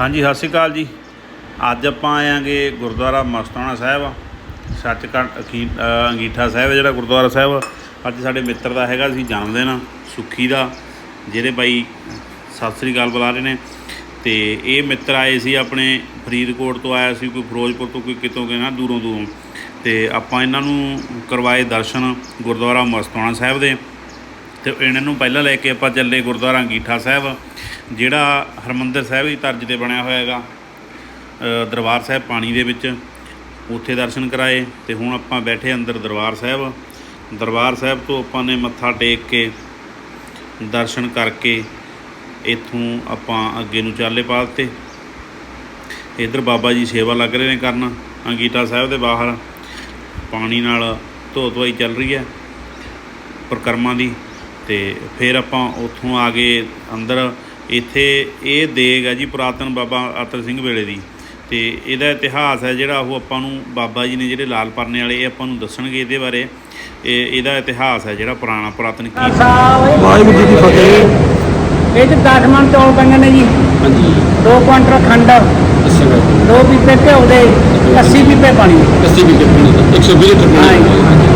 ਹਾਂਜੀ, ਸਤਿ ਸ਼੍ਰੀ ਅਕਾਲ ਜੀ। ਅੱਜ ਆਪਾਂ ਆਇਆਂਗੇ ਗੁਰਦੁਆਰਾ ਮਸਤਾਨਾ ਸਾਹਿਬ। ਸੱਚਖੰਡ ਅਖੀ- ਅੰਗੀਠਾ ਸਾਹਿਬ ਜਿਹੜਾ ਗੁਰਦੁਆਰਾ ਸਾਹਿਬ। ਅੱਜ ਸਾਡੇ ਮਿੱਤਰ ਦਾ ਹੈਗਾ ਸੀ ਜਨਮ ਦਿਨ ਸੁੱਖੀ ਦਾ ਜਿਹੜੇ ਬਾਈ ਸਤਿ ਸ਼੍ਰੀ ਅਕਾਲ ਬੁਲਾ ਰਹੇ ਨੇ। ਤੇ ਇਹ ਮਿੱਤਰ ਆਏ ਸੀ ਆਪਣੇ ਫਰੀਦਕੋਟ ਤੋਂ, ਆਇਆ ਸੀ ਕੋਈ ਫਿਰੋਜ਼ਪੁਰ ਤੋਂ, ਕੋਈ ਕਿਤੋਂ ਗਏ ਨਾ, ਦੂਰੋਂ ਦੂਰੋਂ। ਤੇ ਆਪਾਂ ਇਹਨਾਂ ਨੂੰ ਕਰਵਾਏ ਦਰਸ਼ਨ ਗੁਰਦੁਆਰਾ ਮਸਤਾਨਾ ਸਾਹਿਬ ਦੇ। ਤੇ ਇਹਨਾਂ ਨੂੰ ਪਹਿਲਾਂ ਲੈ ਕੇ ਆਪਾਂ ਚੱਲੇ ਗੁਰਦੁਆਰਾ ਅੰਗੀਠਾ ਸਾਹਿਬ। ਜਿਹੜਾ ਹਰਮੰਦਰ ਸਾਹਿਬ ਦੀ ਤਰਜ਼ ਤੇ ਬਣਿਆ ਹੋਇਆ ਹੈਗਾ ਦਰਬਾਰ ਸਾਹਿਬ ਪਾਣੀ ਦੇ ਵਿੱਚ, ਉੱਥੇ ਦਰਸ਼ਨ ਕਰਾਏ ਤੇ ਹੁਣ ਆਪਾਂ ਬੈਠੇ ਅੰਦਰ ਦਰਬਾਰ ਸਾਹਿਬ। ਦਰਬਾਰ ਸਾਹਿਬ ਤੋਂ ਆਪਾਂ ਨੇ ਮੱਥਾ ਟੇਕ ਕੇ ਦਰਸ਼ਨ ਕਰਕੇ ਇੱਥੋਂ ਆਪਾਂ ਅੱਗੇ ਨੂੰ ਚਾਲੇ ਪਾ ਦਿੱਤੇ ਇੱਧਰ ਬਾਬਾ ਜੀ ਸੇਵਾ ਲੱਗ ਰਹੇ ਨੇ ਕਰਨ ਅੰਗੀਟਾ ਸਾਹਿਬ ਦੇ ਬਾਹਰ। ਪਾਣੀ ਨਾਲ ਧੋ ਧੋਈ ਚੱਲ ਰਹੀ ਹੈ ਪ੍ਰਕਰਮਾਂ ਦੀ ਤੇ ਫਿਰ ਆਪਾਂ ਉੱਥੋਂ ਆ ਗਏ ਅੰਦਰ ਇੱਥੇ ਇਹ ਦੇਗ ਹੈ ਜੀ ਪੁਰਾਤਨ ਬਾਬਾ ਅਤਰ ਸਿੰਘ ਵੇਲੇ ਦੀ। ਤੇ ਇਹਦਾ ਇਤਿਹਾਸ ਹੈ ਜਿਹੜਾ ਉਹ ਆਪਾਂ ਨੂੰ ਬਾਬਾ ਜੀ ਨੇ ਜਿਹੜੇ ਲਾਲ ਪਰਨੇ ਵਾਲੇ ਇਹ ਆਪਾਂ ਨੂੰ ਦੱਸਣਗੇ ਇਹਦੇ ਬਾਰੇ। ਇਹ ਇਹਦਾ ਇਤਿਹਾਸ ਹੈ ਜਿਹੜਾ ਪੁਰਾਣਾ ਪੁਰਾਤਨ ਕੀ ਵਾਹਿਗੁਰੂ ਜੀ ਕੀ ਫਤਿਹ। ਇਹ ਚ 10 ਮਣ ਚੌਲ ਪੈਂਦੇ ਨੇ ਜੀ। ਹਾਂਜੀ। 2 ਕੁਆਂਟਲ ਖੰਡ। ਦੋ ਪੀਪੇ ਘਿਓ ਦੇ 80 ਪੀਪੇ ਪਾਣੀ। ਦੇ। 80 ਮਿੰਟ ਪਾਣੀ ਦਾ। 120 ਲੀਟਰ ਪਾਣੀ ਦਾ।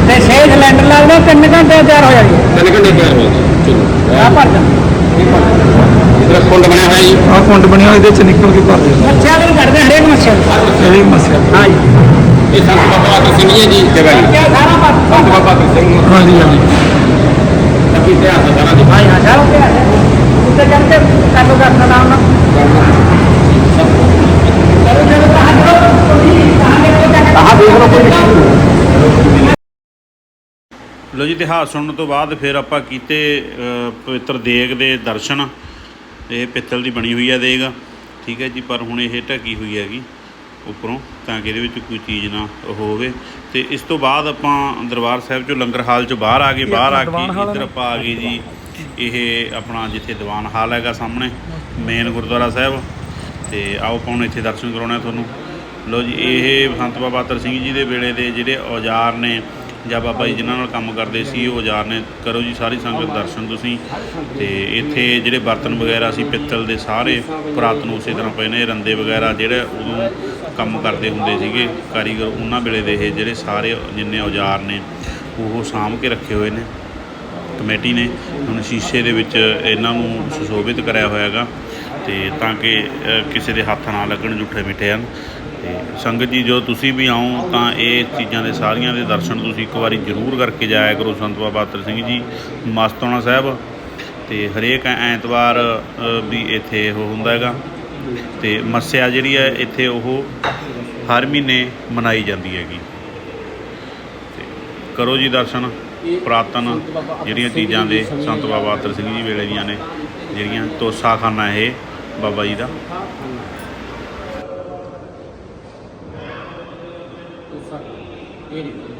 ਤੇ 6 ਸਿਲੰਡਰ ਲੱਗਦਾ 3 ਘੰਟੇ ਤਿਆਰ ਹੋ ਜਾਣੀ ਤਿੰਨ ਘੰਟੇ ਤਿਆਰ ਹੋ ਜਾਂਦਾ ਚਲੋ। ਆ ਭਰ ਜਾ ਕੁੰਡ ਬਣਿਆ ਹੋਇਆ ਜੀ। ਆ ਕੁੰਡ ਬਣਿਆ ਇਹਦੇ ਚ ਨਿਕਲ ਕੇ ਭਰ ਮੱਛਿਆਂ ਦੇ ਕੱਢਦੇ ਹਰੇਕ ਮੱਛਿਆਂ ਨੂੰ ਇਹ ਮਸਿਆ ਹਾਂਜੀ ਇਹ ਸੰਤ ਬਾਬਾ ਅਤਰ ਸਿੰਘ ਜੀ ਦੀ ਜਗ੍ਹਾ ਜੀ। ਕਿਆ ਸਾਰਾ ਪਾ ਸੰਤ ਬਾਬਾ ਅਤਰ ਸਿੰਘ ਹਾਂਜੀ ਹਾਂਜੀ। ਅੱਗੇ ਇਤਿਹਾਸ ਹੈ ਸਾਰਾ ਜੀ ਹਾਂ ਹਾਂ ਸਾਰਾ ਪਿਆ ਉੱਤੇ ਚੜ ਕੇ ਕਾਲੋ ਕਰਨਾ ਨਾਮ ਨਾ। ਕਰੋ ਜਦੋਂ ਤਾਂ ਹੱਥ ਆਹ ਦੇਖ ਲਓ ਕੋਈ ਲੋ ਜੀ ਇਤਿਹਾਸ ਸੁਣਨ ਤੋਂ ਬਾਅਦ ਫਿਰ ਆਪਾਂ ਕੀਤੇ ਪਵਿੱਤਰ ਦੇਗ ਦੇ ਦਰਸ਼ਨ। ਇਹ ਪਿੱਤਲ ਦੀ ਬਣੀ ਹੋਈ ਹੈ ਦੇਗ। ਠੀਕ ਹੈ ਜੀ ਪਰ ਹੁਣ ਇਹ ਢਕੀ ਹੋਈ ਹੈਗੀ ਉੱਪਰੋਂ ਤਾਂ ਕਿ ਇਹਦੇ ਵਿੱਚ ਕੋਈ ਚੀਜ਼ ਨਾ ਹੋਵੇ। ਤੇ ਇਸ ਤੋਂ ਬਾਅਦ ਆਪਾਂ ਦਰਬਾਰ ਸਾਹਿਬ ਚੋਂ ਲੰਗਰ ਹਾਲ ਚੋਂ ਬਾਹਰ ਆ ਗਏ ਬਾਹਰ ਆ ਕੇ ਇੱਧਰ ਆਪਾਂ ਆ ਗਏ ਜੀ। ਇਹ ਆਪਣਾ ਜਿੱਥੇ ਦੀਵਾਨ ਹਾਲ ਹੈਗਾ ਸਾਹਮਣੇ ਮੇਨ ਗੁਰਦੁਆਰਾ ਸਾਹਿਬ। ਤੇ ਆਓ ਆਪਾਂ ਹੁਣ ਇੱਥੇ ਦਰਸ਼ਨ ਕਰਾਉਣਾ ਤੁਹਾਨੂੰ। ਲੋ ਜੀ ਇਹ ਸੰਤ ਬਾਬਾ ਅਤਰ ਸਿੰਘ ਜੀ ਦੇ ਵੇਲੇ ਦੇ ਜਿਹੜੇ ਔਜ਼ਾਰ ਨੇ ਜਾਂ ਬਾਬਾ ਜੀ ਜਿਨ੍ਹਾਂ ਨਾਲ ਕੰਮ ਕਰਦੇ ਸੀ, ਉਹ ਔਜ਼ਾਰ ਨੇ ਕਰੋ ਜੀ ਸਾਰੀ ਸੰਗਤ ਦਰਸ਼ਨ ਤੁਸੀਂ। ਤੇ ਇੱਥੇ ਜਿਹੜੇ ਬਰਤਨ ਵਗੈਰਾ ਸੀ, ਪਿੱਤਲ ਦੇ ਸਾਰੇ ਪੁਰਾਤਨ ਉਸੇ ਤਰ੍ਹਾਂ ਪਏ ਨੇ, ਰੰਦੇ ਵਗੈਰਾ ਜਿਹੜੇ ਉਦੋਂ ਕੰਮ ਕਰਦੇ ਹੁੰਦੇ ਸੀਗੇ, ਕਾਰੀਗਰ ਉਹਨਾਂ ਵੇਲੇ ਦੇ ਇਹ ਜਿਹੜੇ ਸਾਰੇ ਜਿੰਨੇ ਔਜ਼ਾਰ ਨੇ, ਉਹ ਸਾਂਭ ਕੇ ਰੱਖੇ ਹੋਏ ਨੇ। ਕਮੇਟੀ ਨੇ ਹੁਣ ਸ਼ੀਸ਼ੇ ਦੇ ਵਿੱਚ ਇਹਨਾਂ ਨੂੰ ਸੁਸ਼ੋਭਿਤ ਕਰਿਆ ਹੋਇਆ ਹੈਗਾ ਤੇ ਤਾਂ ਕਿ ਕਿਸੇ ਦੇ ਹੱਥ ਨਾ ਲੱਗਣ ਝੂਠੇ ਮਿੱਠੇ ਹਨ। ਤੇ ਸੰਗਤ ਜੀ ਜੋ ਤੁਸੀਂ ਵੀ ਆਓ, ਤਾਂ ਇਹ ਚੀਜ਼ਾਂ ਦੇ ਸਾਰੀਆਂ ਦੇ ਦਰਸ਼ਨ ਤੁਸੀਂ ਇੱਕ ਵਾਰੀ ਜ਼ਰੂਰ ਕਰਕੇ ਜਾਇਆ ਕਰੋ, ਸੰਤ ਬਾਬਾ ਅਤਰ ਸਿੰਘ ਜੀ, ਮਸਤੋਣਾ ਸਾਹਿਬ। ਤੇ ਹਰੇਕ ਐਤਵਾਰ ਵੀ ਇੱਥੇ ਉਹ ਹੁੰਦਾ ਹੈਗਾ। ਤੇ ਮੱਸਿਆ ਜਿਹੜੀ ਹੈ, ਇੱਥੇ ਉਹ ਹਰ ਮਹੀਨੇ ਮਨਾਈ ਜਾਂਦੀ ਹੈਗੀ। ਤੇ ਕਰੋ ਜੀ ਦਰਸ਼ਨ, ਪੁਰਾਤਨ, ਜਿਹੜੀਆਂ ਚੀਜ਼ਾਂ ਦੇ ਸੰਤ ਬਾਬਾ ਅਤਰ ਸਿੰਘ ਜੀ ਵੇਲੇ ਦੀਆਂ ਨੇ, ਜਿਹੜੀਆਂ ਤੋਸਾਖਾਨਾ ਇਹ, ਬਾਬਾ ਜੀ ਦਾ। Anyway.